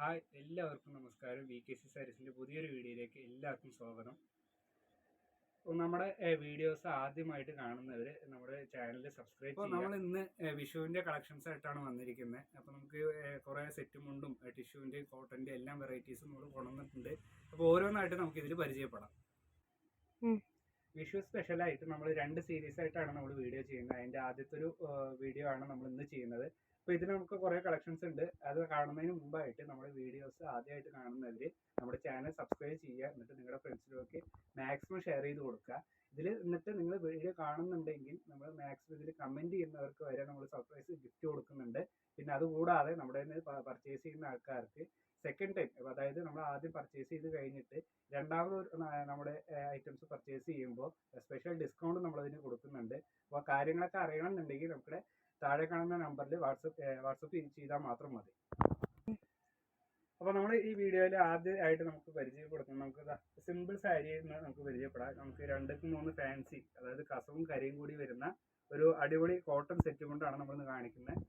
Hi എല്ലാവർക്കും നമസ്കാരം. V K C സാരീസിന്റെ പുതിയൊരു വീഡിയോയിലേക്ക് എല്ലാവർക്കും സ്വാഗതം. അപ്പോൾ നമ്മുടെ വീഡിയോസ് ആദ്യമായിട്ട് കാണുന്നവർ നമ്മുടെ ചാനൽ സബ്സ്ക്രൈബ് അപ്പോൾ നമ്മൾ ഇന്ന് വിഷുവിന്റെ കളക്ഷൻസ് ആയിട്ടാണ് വന്നിരിക്കുന്നത് അപ്പോൾ നമുക്ക് കുറേ സെറ്റ് മുണ്ടും ടിഷ്യൂവിന്റെ കോട്ടന്റെ എല്ലാം വെറൈറ്റീസും നമ്മൾ കൊണ്ടുവന്നിട്ടുണ്ട്. അപ്പോൾ ഓരോന്നായിട്ട് നമുക്ക് ഇതിൽ പരിചയപ്പെടാം. വിഷു സ്പെഷ്യലായിട്ട് നമ്മൾ രണ്ട് സീരീസ് ആയിട്ടാണ് നമ്മൾ വീഡിയോ ചെയ്യുന്നത്. അതിന്റെ ആദ്യത്തെ ഒരു വീഡിയോ ആണ് നമ്മൾ ഇന്ന് ചെയ്യുന്നത്. അപ്പോൾ ഇതിൽ നമുക്ക് കുറേ കളക്ഷൻസ് ഉണ്ട്. അത് കാണുന്നതിന് മുമ്പായിട്ട് നമ്മുടെ വീഡിയോസ് ആദ്യമായിട്ട് കാണുന്നവർ നമ്മുടെ ചാനൽ സബ്സ്ക്രൈബ് ചെയ്യുക. എന്നിട്ട് നിങ്ങളുടെ ഫ്രണ്ട്സിലൊക്കെ മാക്സിമം ഷെയർ ചെയ്ത് കൊടുക്കുക. ഇതിൽ എന്നിട്ട് നിങ്ങൾ വീഡിയോ കാണുന്നുണ്ടെങ്കിൽ നമ്മൾ മാക്സിമം ഇതിൽ കമന്റ് ചെയ്യുന്നവർക്ക് വരെ നമ്മൾ സർപ്രൈസ് ഗിഫ്റ്റ് കൊടുക്കുന്നുണ്ട്. പിന്നെ അതുകൂടാതെ നമ്മുടെ പർച്ചേസ് ചെയ്യുന്ന ആൾക്കാർക്ക് സെക്കൻഡ് ടൈം അതായത് നമ്മൾ ആദ്യം പർച്ചേസ് ചെയ്ത് കഴിഞ്ഞിട്ട് രണ്ടാമത് നമ്മുടെ ഐറ്റംസ് പർച്ചേസ് ചെയ്യുമ്പോൾ സ്പെഷ്യൽ ഡിസ്കൗണ്ട് നമ്മളതിന് കൊടുക്കുന്നുണ്ട്. അപ്പോൾ കാര്യങ്ങളൊക്കെ അറിയണമെന്നുണ്ടെങ്കിൽ നമ്മുടെ താഴെ കാണുന്ന നമ്പറിൽ വാട്സപ്പ് വാട്സപ്പ് ചെയ്താൽ മാത്രം മതി. അപ്പോൾ നമ്മൾ ഈ വീഡിയോയിൽ ആദ്യമായിട്ട് നമുക്ക് പരിചയപ്പെടുത്തുന്നത് നമുക്ക് സിമ്പിൾ സാരി എന്ന് നമുക്ക് പരിചയപ്പെടാം. നമുക്ക് രണ്ടും മൂന്ന് ഫാൻസി അതായത് കസവും കരയും കൂടി വരുന്ന ഒരു അടിപൊളി കോട്ടൺ സെറ്റ് കൊണ്ടാണ് നമ്മളിന്ന് കാണിക്കുന്നത്.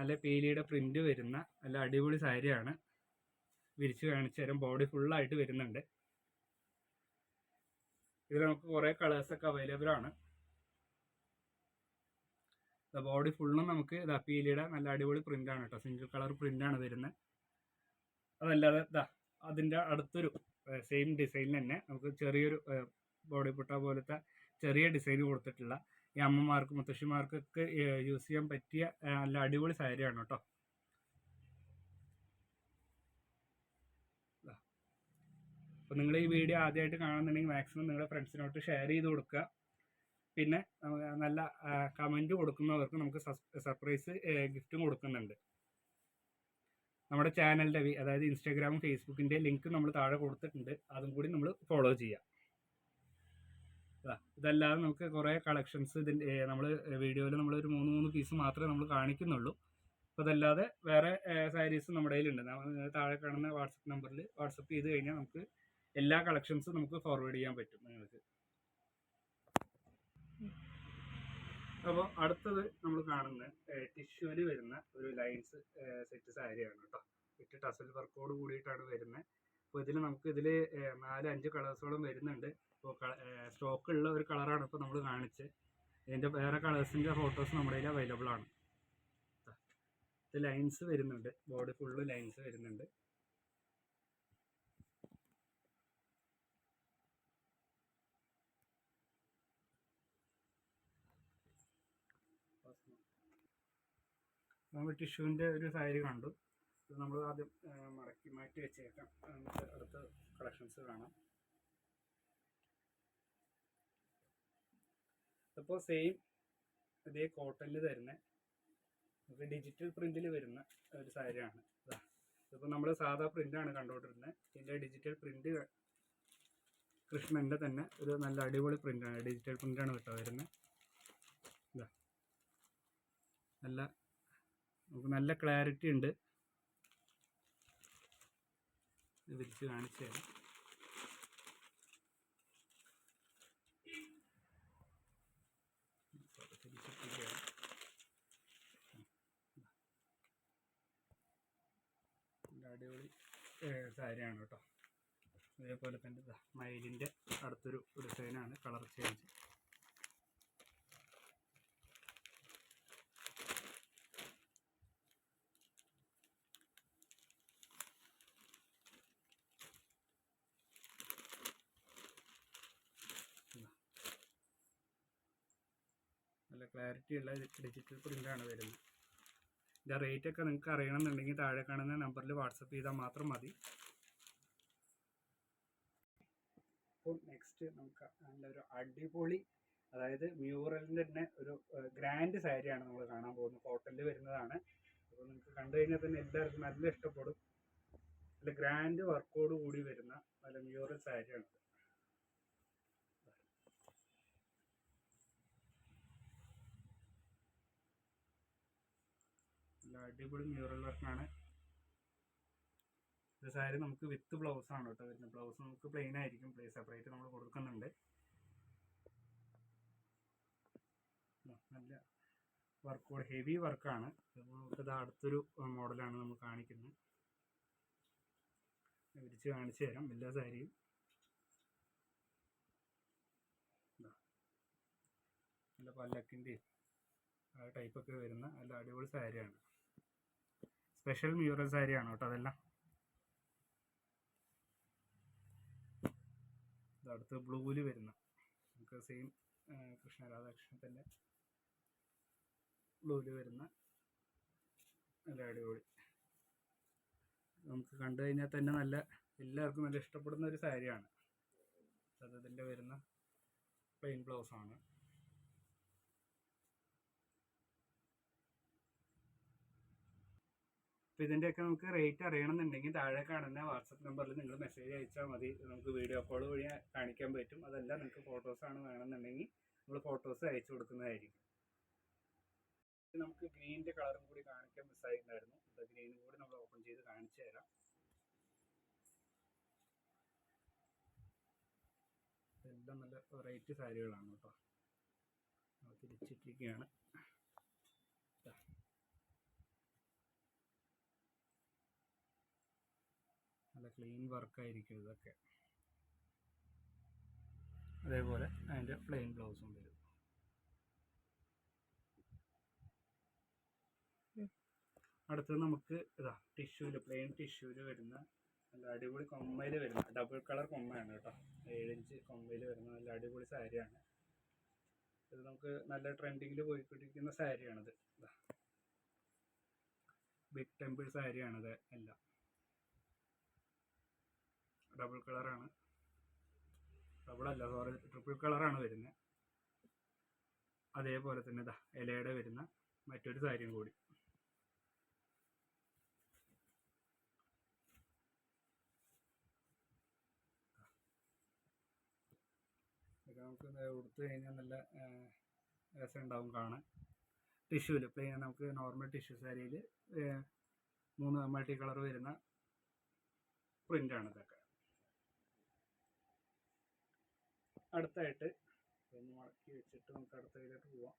നല്ല പീലിയുടെ പ്രിന്റ് വരുന്ന നല്ല അടിപൊളി സാരിയാണ്. വിരിച്ച് കാണിച്ചു തരാം. ബോഡി ഫുള്ളായിട്ട് വരുന്നുണ്ട്. ഇതിൽ നമുക്ക് കുറേ കളേഴ്സൊക്കെ അവൈലബിൾ ആണ്. ബോഡി ഫുള്ളും നമുക്ക് ഇതാ പീലിയുടെ നല്ല അടിപൊളി പ്രിന്റാണ് കേട്ടോ സിംഗിൾ കളർ പ്രിന്റാണ് വരുന്നത്. അതല്ലാതെ ഇതാ അതിന്റെ അടുത്തൊരു സെയിം ഡിസൈനിൽ തന്നെ നമുക്ക് ചെറിയൊരു ബോഡി പുട്ട പോലത്തെ ചെറിയ ഡിസൈൻ കൊടുത്തിട്ടുള്ള ഈ അമ്മമാർക്കും മുത്തശ്ശിമാർക്കൊക്കെ യൂസ് ചെയ്യാൻ പറ്റിയ നല്ല അടിപൊളി സാരിയാണ് കേട്ടോ. അപ്പോൾ നിങ്ങൾ ഈ വീഡിയോ ആദ്യമായിട്ട് കാണുന്നുണ്ടെങ്കിൽ മാക്സിമം നിങ്ങളുടെ ഫ്രണ്ട്സിനോട്ട് ഷെയർ ചെയ്ത് കൊടുക്കുക. പിന്നെ നല്ല കമന്റ് കൊടുക്കുന്നവർക്ക് നമുക്ക് സർപ്രൈസ് ഗിഫ്റ്റും കൊടുക്കുന്നുണ്ട്. നമ്മുടെ ചാനലിന്റെ അതായത് ഇൻസ്റ്റാഗ്രാമും ഫേസ്ബുക്കിന്റെ ലിങ്ക് നമ്മൾ താഴെ കൊടുത്തിട്ടുണ്ട്. അതും കൂടി നമ്മൾ ഫോളോ ചെയ്യാം. ഇതല്ലാതെ നമുക്ക് കുറേ കളക്ഷൻസ് ഇതിന്റെ നമ്മൾ വീഡിയോയിൽ നമ്മൾ ഒരു മൂന്ന് മൂന്ന് പീസ് മാത്രമേ നമ്മൾ കാണിക്കുന്നുള്ളൂ. അപ്പോൾ അതല്ലാതെ വേറെ സാരീസ് നമ്മുടെ കയ്യിലുണ്ട്. താഴെ കാണുന്ന വാട്സപ്പ് നമ്പറിൽ വാട്സപ്പ് ചെയ്ത് കഴിഞ്ഞാൽ നമുക്ക് എല്ലാ കളക്ഷൻസും നമുക്ക് ഫോർവേഡ് ചെയ്യാൻ പറ്റും നിങ്ങൾക്ക്. അപ്പോൾ അടുത്തത് നമ്മൾ കാണുന്ന ടിഷ്യൂൽ വരുന്ന ഒരു ലൈൻസ് സെറ്റ് സാരിയാണ് കേട്ടോ. വിട്ട് ടസൽ വർക്കോട് കൂടിയിട്ടാണ് വരുന്നത് അപ്പോൾ ഇതിൽ നമുക്ക് ഇതിൽ നാല് അഞ്ച് കളേഴ്സോളം വരുന്നുണ്ട്. ഇപ്പോൾ സ്റ്റോക്ക് ഉള്ള ഒരു കളറാണ് ഇപ്പോൾ നമ്മൾ കാണിച്ച്. ഇതിന്റെ വേറെ കളേഴ്സിന്റെ ഫോട്ടോസ് നമ്മുടെ കയ്യിൽ അവൈലബിൾ ആണ്. ഇത് ലൈൻസ് വരുന്നുണ്ട്. ബോഡി ഫുള്ള് ലൈൻസ് വരുന്നുണ്ട്. നമ്മൾ ടിഷ്യൂവിന്റെ ഒരു സാരി കണ്ടു. ഇത് നമ്മൾ ആദ്യം മടക്കി മാറ്റി വെച്ചേക്കാം. നമുക്ക് അടുത്ത കളക്ഷൻസ് കാണാം. ഇപ്പോൾ സെയിം ഇതേ കോട്ടണിൽ തരുന്ന. നമുക്ക് ഡിജിറ്റൽ പ്രിന്റിൽ വരുന്ന ഒരു സാരിയാണ്. ഇതാ. ഇതിപ്പോൾ നമ്മൾ സാധാ പ്രിന്റാണ് കണ്ടുകൊണ്ടിരുന്നത് ഇതിന്റെ ഡിജിറ്റൽ പ്രിന്റ് കൃഷ്ണന്റെ തന്നെ ഒരു നല്ല അടിപൊളി പ്രിന്റാണ് ഡിജിറ്റൽ പ്രിന്റാണ് കേട്ടോ വരുന്നത് നല്ല നമുക്ക് നല്ല ക്ലാരിറ്റി ഉണ്ട്. ഇത് വിരിച്ച് കാണിച്ചു തരാം. അടിപൊളി സാരിയാണ് കേട്ടോ. അതേപോലെ തന്നെ മയിലിന്റെ അടുത്തൊരു ഡിസൈനാണ് കളർ ചേഞ്ച് നല്ല ക്ലാരിറ്റി ഉള്ള ഡിജിറ്റൽ പ്രിന്റാണ് വരുന്നത്. ഇതിന്റെ റേറ്റ് ഒക്കെ നിങ്ങൾക്ക് അറിയണമെന്നുണ്ടെങ്കിൽ താഴെ കാണുന്ന നമ്പറിൽ വാട്സപ്പ് ചെയ്താൽ മാത്രം മതി. അപ്പോൾ നെക്സ്റ്റ് നമുക്ക് നല്ലൊരു അടിപൊളി അതായത് മ്യൂറലിന്റെ തന്നെ ഒരു ഗ്രാൻഡ് സാരിയാണ് നമ്മൾ കാണാൻ പോകുന്നത്. കോട്ടണിൽ വരുന്നതാണ്. അപ്പോൾ നിങ്ങൾക്ക് കണ്ടു കഴിഞ്ഞാൽ തന്നെ എല്ലാവർക്കും നല്ല ഇഷ്ടപ്പെടും. നല്ല ഗ്രാൻഡ് വർക്കോട് കൂടി വരുന്ന നല്ല മ്യൂറൽ സാരിയാണ് നല്ല അടിപൊളി മ്യൂറൽ വർക്കാണ് ഇത് സാരി നമുക്ക് വിത്ത് ബ്ലൗസ് ആണ് കേട്ടോ വരുന്നത്. ബ്ലൗസ് നമുക്ക് പ്ലെയിൻ ആയിരിക്കും. പ്ലേ സെപ്പറേറ്റ് നമ്മൾ കൊടുക്കുന്നുണ്ട്. നല്ല വർക്കോട് കൂടെ ഹെവി വർക്കാണ് നമുക്കത് അടുത്തൊരു മോഡലാണ് നമ്മൾ കാണിക്കുന്നത്. വിരിച്ച് കാണിച്ചു തരാം എല്ലാ സാരിയും. നല്ല പല്ലക്കിന്റെയും ആ ടൈപ്പൊക്കെ വരുന്ന നല്ല അടിപൊളി സാരിയാണ്. സ്പെഷ്യൽ മ്യൂറൽ സാരിയാണ് കേട്ടോ അതെല്ലാം. അടുത്ത് ബ്ലൂവിൽ വരുന്ന. നമുക്ക് സെയിം കൃഷ്ണ രാധാകൃഷ്ണത്തിന്റെ ബ്ലൂവിൽ വരുന്ന നല്ല അടിപൊളി. നമുക്ക് കണ്ടു കഴിഞ്ഞാൽ തന്നെ നല്ല എല്ലാവർക്കും നല്ല ഇഷ്ടപ്പെടുന്ന ഒരു സാരിയാണ്. അത് ഇതിന്റെ വരുന്ന പ്ലെയിൻ ബ്ലൗസ് അപ്പോൾ ഇതിന്റെയൊക്കെ നമുക്ക് റേറ്റ് അറിയണമെന്നുണ്ടെങ്കിൽ താഴെ കാണുന്ന വാട്സപ്പ് നമ്പറിൽ നിങ്ങൾ മെസ്സേജ് അയച്ചാൽ മതി. നമുക്ക് വീഡിയോ കോൾ വഴി കാണിക്കാൻ പറ്റും. അതല്ല നിങ്ങൾക്ക് ഫോട്ടോസാണ് വേണമെന്നുണ്ടെങ്കിൽ നമ്മൾ ഫോട്ടോസ് അയച്ചു കൊടുക്കുന്നതായിരിക്കും. നമുക്ക് ഗ്രീനിന്റെ കളറും കൂടി കാണിക്കാൻ മിസ്സായിട്ടുണ്ടായിരുന്നു ഗ്രീനും കൂടി നമ്മൾ ഓപ്പൺ ചെയ്ത് കാണിച്ചു തരാം. എല്ലാം നല്ല വെറൈറ്റി സാരികളാണ് കേട്ടോ. തിരിച്ചിട്ടിരിക്കുകയാണ്. നല്ല ക്ലീൻ വർക്കായിരിക്കും ഇതൊക്കെ. അതേപോലെ അതിന്റെ പ്ലെയിൻ ബ്ലൗസും വരും. അടുത്തത് നമുക്ക് ഇതാ ടിഷ്യൂൽ പ്ലെയിൻ ടിഷ്യൂൽ വരുന്ന നല്ല അടിപൊളി കൊമ്മയിൽ വരുന്ന ഡബിൾ കളർ കൊമ്മയാണ് കേട്ടോ. ഏഴിഞ്ച് കൊമ്മയിൽ വരുന്ന നല്ല അടിപൊളി സാരിയാണ്. ഇത് നമുക്ക് നല്ല ട്രെൻഡിങ്ങിൽ പോയിക്കൊണ്ടിരിക്കുന്ന സാരിയാണിത്. ഇതാ. ബിഗ് ടെമ്പിൾ സാരിയാണിത് എല്ലാം. ഡബിൾ കളറാണ്. ഡബിൾ അല്ല സോറി ട്രിപ്പിൾ കളറാണ് വരുന്നത് അതേപോലെ തന്നെ ഇതാ ഇലയുടെ വരുന്ന മറ്റൊരു സാരിയും കൂടി. നമുക്ക് ഉടുത്ത് കഴിഞ്ഞാൽ നല്ല രസം ഉണ്ടാവും കാണാൻ. ടിഷ്യൂൽ പ്ലെയിൻ നമുക്ക് നോർമൽ ടിഷ്യൂ സാരിയിൽ മൂന്ന് മൾട്ടി കളർ വരുന്ന പ്രിന്റാണ് ഇതൊക്കെ. അടുത്തായിട്ട് ഒന്ന് മടക്കി വെച്ചിട്ട് നമുക്ക് അടുത്തതിലേക്ക് പോവാം.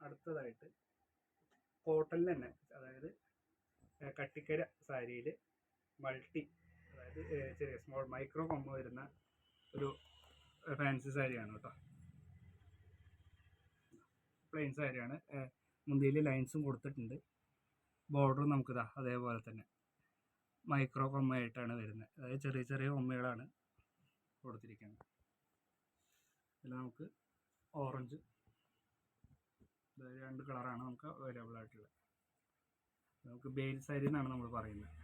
അടുത്തതായിട്ട് കോട്ടണിൽ തന്നെ അതായത് കട്ടിക്കര സാരിയിൽ മൾട്ടി അതായത് ചെറിയ സ്മോൾ മൈക്രോ കൊമ്പ് വരുന്ന ഒരു ഫാൻസി സാരിയാണ് കേട്ടോ. പ്ലെയിൻ സാരിയാണ്. മുന്തിയിൽ ലൈൻസും കൊടുത്തിട്ടുണ്ട്. ബോർഡറും നമുക്കിതാ അതേപോലെ തന്നെ. മൈക്രോ കൊമ്മയായിട്ടാണ് വരുന്നത്. അതായത് ചെറിയ ചെറിയ കൊമ്മകളാണ് കൊടുത്തിരിക്കുന്നത്. ഇതിൽ നമുക്ക് ഓറഞ്ച് രണ്ട് കളറാണ് നമുക്ക് അവൈലബിൾ ആയിട്ടുള്ളത്. നമുക്ക് ബെയിൽ സാരി എന്നാണ് നമ്മൾ പറയുന്നത്.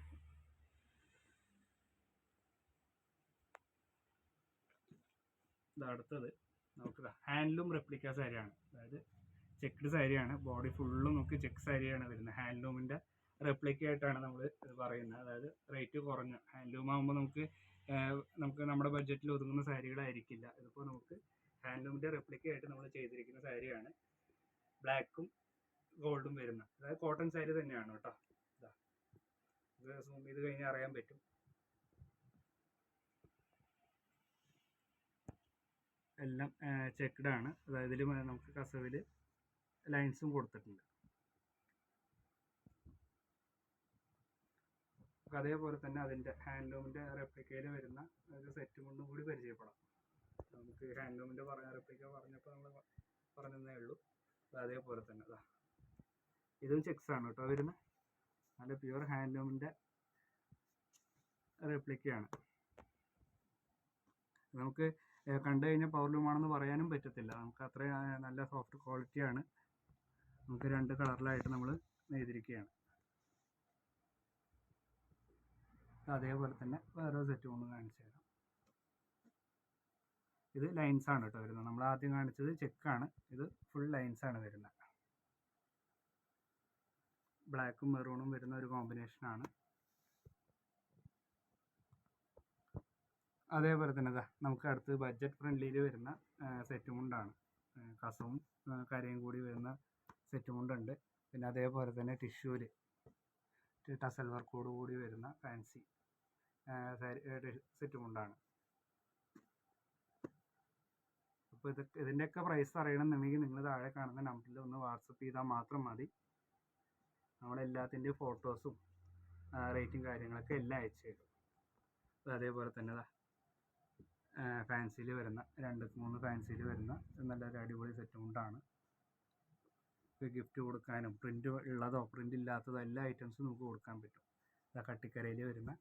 അടുത്തത് നമുക്ക് ഹാൻഡ്ലൂം റെപ്ലിക്ക സാരിയാണ് അതായത് ചെക്ക്ഡ് സാരിയാണ്. ബോഡി ഫുള്ളും നമുക്ക് ചെക്ക് സാരിയാണ് വരുന്നത്. ഹാൻഡ്ലൂമിന്റെ റെപ്ലിക്ക ആയിട്ടാണ് നമ്മൾ പറയുന്നത്. അതായത് റേറ്റ് കുറഞ്ഞ. ഹാൻഡ്ലൂം ആകുമ്പോൾ നമുക്ക് നമുക്ക് നമ്മുടെ ബഡ്ജറ്റിൽ ഒതുങ്ങുന്ന സാരികളായിരിക്കില്ല. ഇതിപ്പോൾ നമുക്ക് ഹാൻഡ്ലൂമിന്റെ റെപ്ലിക്ക ആയിട്ട് നമ്മൾ ചെയ്തിരിക്കുന്ന സാരിയാണ്. ബ്ലാക്കും ഗോൾഡും വരുന്ന. അതായത് കോട്ടൺ സാരി തന്നെയാണ് കേട്ടോ. ഇതാ. ഇത് സൂം ചെയ്ത് കഴിഞ്ഞാൽ അറിയാൻ പറ്റും. എല്ലാം ചെക്ക്ഡ് ആണ്. അതായത് നമുക്ക് കസവിൽ ലൈൻസും കൊടുത്തിട്ടുണ്ട്. അതേപോലെ തന്നെ അതിന്റെ ഹാൻഡ്ലൂമിന്റെ റെപ്ലിക്കയിൽ വരുന്ന ഒരു സെറ്റ് കൊണ്ടും കൂടി പരിചയപ്പെടാം. നമുക്ക് ഹാൻഡ്ലൂമിന്റെ പറഞ്ഞ റെപ്ലിക്ക പറഞ്ഞപ്പോൾ നമ്മൾ പറഞ്ഞതേ ഉള്ളൂ. അത് അതേപോലെ തന്നെ അതാ ഇതും ചെക്സ് ആണ് കേട്ടോ വരുന്നത് നല്ല പ്യുവർ ഹാൻഡ്ലൂമിന്റെ റെപ്ലിക്കയാണ് നമുക്ക് കണ്ടു കഴിഞ്ഞാൽ പവർലൂമാണെന്ന് പറയാനും പറ്റത്തില്ല. നമുക്ക് അത്രയും നല്ല സോഫ്റ്റ് ക്വാളിറ്റിയാണ് നമുക്ക് രണ്ട് കളറിലായിട്ട് നമ്മൾ നെയ്തിരിക്കുകയാണ്. അതേപോലെ തന്നെ വേറെ സെറ്റ് കൊണ്ട് കാണിച്ചു തരാം. ഇത് ലൈൻസ് ആണ് കേട്ടോ വരുന്നത്. നമ്മൾ ആദ്യം കാണിച്ചത് ചെക്കാണ് ഇത് ഫുൾ ലൈൻസ് ആണ് വരുന്നത്. ബ്ലാക്കും മെറൂണും വരുന്ന ഒരു കോമ്പിനേഷനാണ് അതേപോലെ തന്നെ ഇതാ നമുക്ക് അടുത്ത് ബഡ്ജറ്റ് ഫ്രണ്ട്ലിയിൽ വരുന്ന സെറ്റ് മുണ്ടാണ് ആ, കസവും കരയും കൂടി വരുന്ന സെറ്റ് മുണ്ടുണ്ട് പിന്നെ അതേപോലെ തന്നെ ടിഷ്യൂൽ ടസൽ വർക്കോട് കൂടി വരുന്ന ഫാൻസി സെറ്റ് മുണ്ടാണ് അപ്പോൾ ഇത് ഇതിന്റെയൊക്കെ പ്രൈസ് അറിയണമെന്നുണ്ടെങ്കിൽ നിങ്ങൾ താഴെ കാണുന്ന നമ്പറിൽ ഒന്ന് വാട്സപ്പ് ചെയ്താൽ മാത്രം മതി. നമ്മുടെ എല്ലാത്തിന്റെയും ഫോട്ടോസും റേറ്റും കാര്യങ്ങളൊക്കെ എല്ലാം അയച്ചു അതേപോലെ തന്നെ ഫാൻസിയിൽ വരുന്ന രണ്ട് മൂന്ന് ഫാൻസിയിൽ വരുന്ന നല്ലൊരു അടിപൊളി സെറ്റ് മുണ്ടാണ് ഗിഫ്റ്റ് കൊടുക്കാനും പ്രിന്റ് ഉള്ളതോ പ്രിന്റ് ഇല്ലാത്തതോ എല്ലാ ഐറ്റംസും നമുക്ക് കൊടുക്കാൻ പറ്റും. ഇതാ കട്ടിക്കരയിൽ വരുന്ന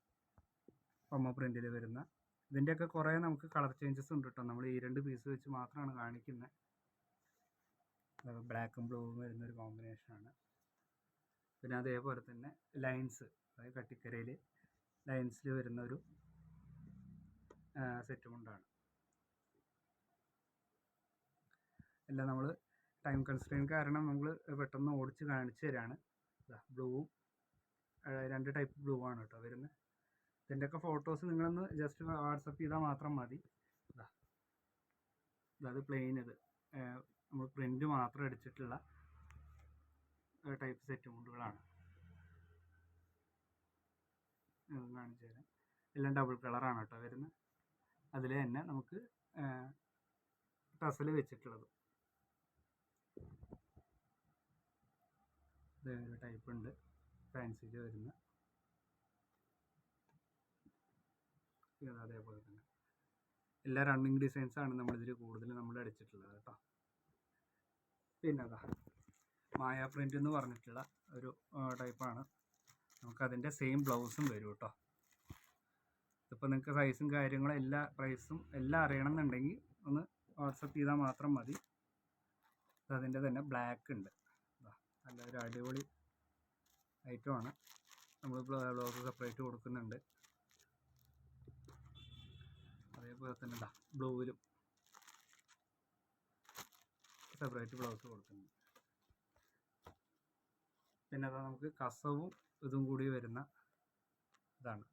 ഒമ്മ പ്രിന്റിൽ വരുന്ന. ഇതിന്റെയൊക്കെ കുറേ നമുക്ക് കളർ ചേഞ്ചസ് ഉണ്ട് കേട്ടോ നമ്മൾ ഈ രണ്ട് പീസ് വെച്ച് മാത്രമാണ് കാണിക്കുന്നത് ബ്ലാക്കും ബ്ലൂവും വരുന്ന ഒരു കോമ്പിനേഷനാണ് പിന്നെ അതേപോലെ തന്നെ ലൈൻസ് അതായത് കട്ടിക്കരയിൽ ലൈൻസിൽ വരുന്ന ഒരു സെറ്റ് എല്ലാം നമ്മൾ ടൈം കൺസ്ട്രെയിൻ കാരണം നമ്മൾ പെട്ടെന്ന് ഓടിച്ച് കാണിച്ചു തരാണ്. ബ്ലൂവും രണ്ട് ടൈപ്പ് ബ്ലൂ ആണ് കേട്ടോ വരുന്നത് ഇതിന്റെയൊക്കെ ഫോട്ടോസ് നിങ്ങളൊന്ന് ജസ്റ്റ് വാട്സപ്പ് ചെയ്താൽ മാത്രം മതി. ഇതാ അത് പ്ലെയിൻ ഇത്. നമ്മൾ പ്രിന്റ് മാത്രം അടിച്ചിട്ടുള്ള ടൈപ്പ് സെറ്റ് മുണ്ടുകളാണ് കാണിച്ചു തരാം. എല്ലാം ഡബിൾ കളറാണ് കേട്ടോ വരുന്നത് അതിൽ തന്നെ നമുക്ക് ടസൽ വെച്ചിട്ടുള്ളത്. ഇതൊരു ടൈപ്പ് ഉണ്ട്. ഫാൻസിയിൽ വരുന്ന. ഇത് അതേപോലെ തന്നെ. എല്ലാ റണ്ണിങ് ഡിസൈൻസ് ആണ് നമ്മളിതിൽ കൂടുതൽ നമ്മൾ അടിച്ചിട്ടുള്ളത് കേട്ടോ. പിന്നെ അതാ മായ പ്രിന്റ് എന്ന് പറഞ്ഞിട്ടുള്ള ഒരു ടൈപ്പാണ് നമുക്കതിന്റെ സെയിം ബ്ലൗസും വരും കേട്ടോ. ഇതിപ്പോൾ നിങ്ങൾക്ക് സൈസും കാര്യങ്ങളും എല്ലാ പ്രൈസും എല്ലാം അറിയണമെന്നുണ്ടെങ്കിൽ ഒന്ന് വാട്സപ്പ് ചെയ്താൽ മാത്രം മതി. അതിന്റെ തന്നെ ബ്ലാക്ക് ഉണ്ട്. നല്ല ഒരു അടിപൊളി ഐറ്റമാണ് നമ്മൾ ബ്ലോക്ക് സെപ്പറേറ്റ് കൊടുക്കുന്നുണ്ട്. അതേപോലെ തന്നെ ഇതാ ബ്ലൂവിലും സെപ്പറേറ്റ് ബ്ലൗസ് കൊടുക്കുന്നുണ്ട്. പിന്നെ അതാ നമുക്ക് കസവും ഇതും കൂടി വരുന്ന ഇതാണ്.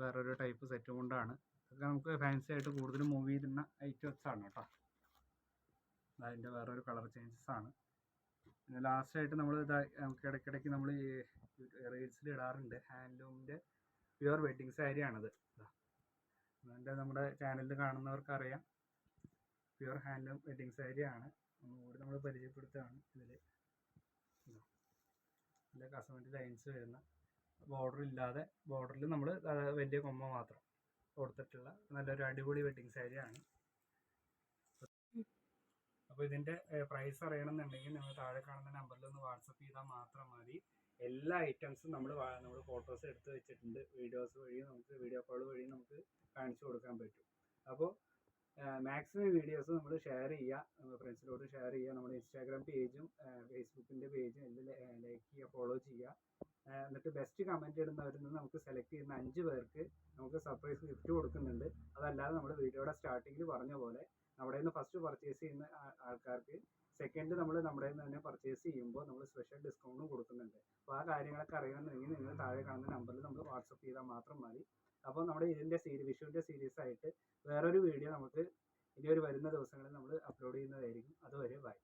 വേറൊരു ടൈപ്പ് സെറ്റ് കൊണ്ടാണ്. ഇതൊക്കെ നമുക്ക് ഫാൻസി ആയിട്ട് കൂടുതൽ മൂവ് ചെയ്യുന്ന ഐറ്റംസ് ആണ് കേട്ടോ. അതിന്റെ വേറൊരു കളർ ചേഞ്ചസ് ആണ്. പിന്നെ ലാസ്റ്റ് ആയിട്ട് നമ്മൾ ഇതാ നമുക്ക് ഇടയ്ക്കിടയ്ക്ക് നമ്മൾ ഈ റീൽസിൽ ഇടാറുണ്ട്. ഹാൻഡ്ലൂമിന്റെ പ്യുവർ വെഡ്ഡിങ് സാരിയാണിത് അതിന്റെ നമ്മുടെ ചാനലിൽ കാണുന്നവർക്ക് അറിയാം പ്യുവർ ഹാൻഡ്ലൂം വെഡ്ഡിങ് സാരിയാണ് ഒന്നുകൂടി നമ്മൾ പരിചയപ്പെടുത്തുകയാണ് ഇതിൽ ഇതിന്റെ കസമെന്റ് ലൈൻസ് വരുന്ന ബോർഡർ ഇല്ലാതെ ബോർഡറിൽ നമ്മൾ വലിയ കൊമ്മ മാത്രം കൊടുത്തിട്ടുള്ള നല്ലൊരു അടിപൊളി വെഡ്ഡിങ് സാരിയാണ് അപ്പോൾ ഇതിന്റെ പ്രൈസ് അറിയണമെന്നുണ്ടെങ്കിൽ നിങ്ങൾ താഴെ കാണുന്ന നമ്പറിൽ ഒന്ന് വാട്സപ്പ് ചെയ്താൽ മാത്രം മതി. എല്ലാ ഐറ്റംസും നമ്മൾ നമ്മൾ ഫോട്ടോസ് എടുത്ത് വെച്ചിട്ടുണ്ട്. വീഡിയോസ് വഴി നമുക്ക് വീഡിയോ കോൾ വഴി നമുക്ക് കാണിച്ചു കൊടുക്കാൻ പറ്റും. അപ്പോൾ മാക്സിമം വീഡിയോസ് നമ്മൾ ഷെയർ ചെയ്യുക ഫ്രണ്ട്സിലോട്ട് ഷെയർ ചെയ്യുക നമ്മുടെ ഇൻസ്റ്റാഗ്രാം പേജും ഫേസ്ബുക്കിന്റെ പേജും എല്ലാം ലൈക്ക് ചെയ്യുക ഫോളോ ചെയ്യുക എന്നിട്ട് ബെസ്റ്റ് കമന്റ് ഇടുന്നവരിൽ നിന്ന് നമുക്ക് സെലക്ട് ചെയ്യുന്ന അഞ്ച് പേർക്ക് നമുക്ക് സർപ്രൈസ് ഗിഫ്റ്റ് കൊടുക്കുന്നുണ്ട്. അതല്ലാതെ നമ്മുടെ വീഡിയോയുടെ സ്റ്റാർട്ടിങ്ങിൽ പറഞ്ഞ പോലെ നമ്മുടെ നിന്ന് ഫസ്റ്റ് പർച്ചേസ് ചെയ്യുന്ന ആൾക്കാർക്ക് സെക്കൻഡ് നമ്മൾ നമ്മുടെ നിന്ന് തന്നെ പർച്ചേസ് ചെയ്യുമ്പോൾ നമ്മൾ സ്പെഷ്യൽ ഡിസ്കൗണ്ടും കൊടുക്കുന്നുണ്ട്. അപ്പോൾ ആ കാര്യങ്ങളൊക്കെ അറിയണമെന്നുണ്ടെങ്കിൽ നിങ്ങൾ താഴെ കാണുന്ന നമ്പറിൽ നമ്മൾ വാട്സപ്പ് ചെയ്താൽ മാത്രം മതി. അപ്പോൾ നമ്മുടെ ഇതിന്റെ സീരീസ് വിഷുവിന്റെ സീരീസ് ആയിട്ട് വേറൊരു വീഡിയോ നമുക്ക് ഇനി ഒരു വരുന്ന ദിവസങ്ങളിൽ നമ്മൾ അപ്ലോഡ് ചെയ്യുന്നതായിരിക്കും. അതുവരെ ബൈ